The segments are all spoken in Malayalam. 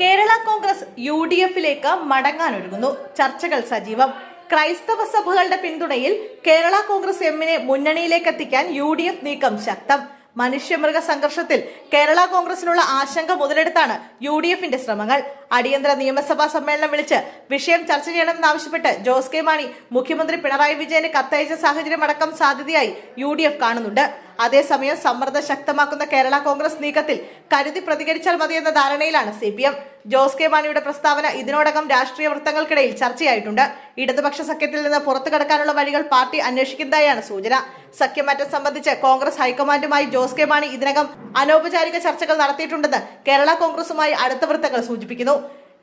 കേരള കോൺഗ്രസ് യു ഡി എഫിലേക്ക് മടങ്ങാനൊരുങ്ങുന്നു. ചർച്ചകൾ സജീവം. ക്രൈസ്തവ സഭകളുടെ പിന്തുണയിൽ കേരള കോൺഗ്രസ് എമ്മിനെ മുന്നണിയിലേക്ക് എത്തിക്കാൻ യു ഡി എഫ് നീക്കം ശക്തം. മനുഷ്യമൃഗ സംഘർഷത്തിൽ കേരള കോൺഗ്രസിനുള്ള ആശങ്ക മുതലെടുത്താണ് യു ഡി എഫിന്റെ ശ്രമങ്ങൾ. അടിയന്തര നിയമസഭാ സമ്മേളനം വിളിച്ച് വിഷയം ചർച്ച ചെയ്യണമെന്നാവശ്യപ്പെട്ട് ജോസ് കെ മാണി മുഖ്യമന്ത്രി പിണറായി വിജയന് കത്തയച്ച സാഹചര്യം അടക്കം സാധ്യതയായി യു കാണുന്നുണ്ട്. അതേസമയം സമ്മർദ്ദം ശക്തമാക്കുന്ന കേരള കോൺഗ്രസ് നീക്കത്തിൽ കരുതി പ്രതികരിച്ചാൽ മതിയെന്ന ധാരണയിലാണ് C P M. Jose K മാണിയുടെ പ്രസ്താവന ഇതിനോടകം രാഷ്ട്രീയ വൃത്തങ്ങൾക്കിടയിൽ ചർച്ചയായിട്ടുണ്ട്. ഇടതുപക്ഷ സഖ്യത്തിൽ നിന്ന് പുറത്തു കടക്കാനുള്ള വഴികൾ പാർട്ടി അന്വേഷിക്കുന്നതായാണ് സൂചന. സഖ്യമാറ്റം സംബന്ധിച്ച് കോൺഗ്രസ് ഹൈക്കമാൻഡുമായി ജോസ് കെ മാണി ഇതിനകം അനൗപചാരിക ചർച്ചകൾ നടത്തിയിട്ടുണ്ടെന്ന് കേരള കോൺഗ്രസുമായി അടുത്ത വൃത്തങ്ങൾ സൂചിപ്പിക്കുന്നു.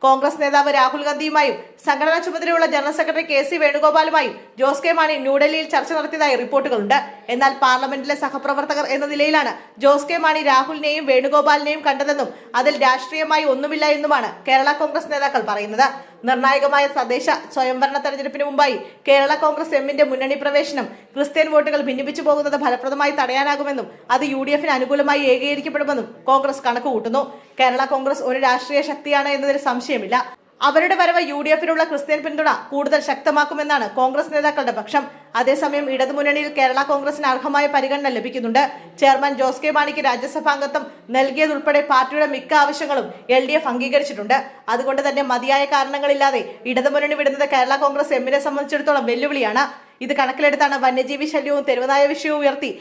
കോൺഗ്രസ് നേതാവ് രാഹുൽ ഗാന്ധിയുമായും സംഘടനാ ചുമതലയുള്ള ജനറൽ സെക്രട്ടറി കെ സി വേണുഗോപാലുമായും ജോസ് കെ മാണി ന്യൂഡൽഹിയിൽ ചർച്ച നടത്തിയതായി റിപ്പോർട്ടുകളുണ്ട്. എന്നാൽ പാർലമെന്റിലെ സഹപ്രവർത്തകർ എന്ന നിലയിലാണ് ജോസ് കെ മാണി രാഹുലിനെയും വേണുഗോപാലിനെയും കണ്ടതെന്നും അതിൽ രാഷ്ട്രീയമായി ഒന്നുമില്ല എന്നുമാണ് കേരള കോൺഗ്രസ് നേതാക്കൾ പറയുന്നത്. നിർണായകമായ തദ്ദേശ സ്വയംഭരണ തെരഞ്ഞെടുപ്പിന് മുമ്പായി കേരള കോൺഗ്രസ് എമ്മിന്റെ മുന്നണി പ്രവേശനം ക്രിസ്ത്യൻ വോട്ടുകൾ ഭിന്നിപ്പിച്ചു പോകുന്നത് ഫലപ്രദമായി തടയാനാകുമെന്നും അത് യു ഡി എഫിന് അനുകൂലമായി ഏകീകരിക്കപ്പെടുമെന്നും കോൺഗ്രസ് കണക്കുകൂട്ടുന്നു. കേരള കോൺഗ്രസ് ഒരു രാഷ്ട്രീയ ശക്തിയാണ് എന്നതിൽ സംശയമില്ല. അവരുടെ വരവ് യു ഡി എഫിനുള്ള ക്രിസ്ത്യൻ പിന്തുണ കൂടുതൽ ശക്തമാക്കുമെന്നാണ് കോൺഗ്രസ് നേതാക്കളുടെ പക്ഷം. അതേസമയം ഇടതുമുന്നണിയിൽ കേരള കോൺഗ്രസിന് അർഹമായ പരിഗണന ലഭിക്കുന്നുണ്ട്. ചെയർമാൻ ജോസ് കെ മാണിക്ക് രാജ്യസഭാംഗത്വം നൽകിയതുൾപ്പെടെ പാർട്ടിയുടെ മിക്ക ആവശ്യങ്ങളും എൽ ഡി എഫ് അംഗീകരിച്ചിട്ടുണ്ട്. അതുകൊണ്ട് തന്നെ മതിയായ കാരണങ്ങളില്ലാതെ ഇടതുമുന്നണി വിടുന്നത് കേരള കോൺഗ്രസ് എമ്മിനെ സംബന്ധിച്ചിടത്തോളം വെല്ലുവിളിയാണ്. ഇത് കണക്കിലെടുത്താണ് വന്യജീവി ശല്യവും തെരുവുനായ വിഷയവും ഉയർത്തി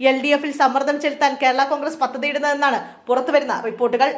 എൽ ഡി എഫിൽ സമ്മർദ്ദം ചെലുത്താൻ കേരള കോൺഗ്രസ് പദ്ധതിയിടുന്നതെന്നാണ് പുറത്തുവരുന്ന റിപ്പോർട്ടുകൾ.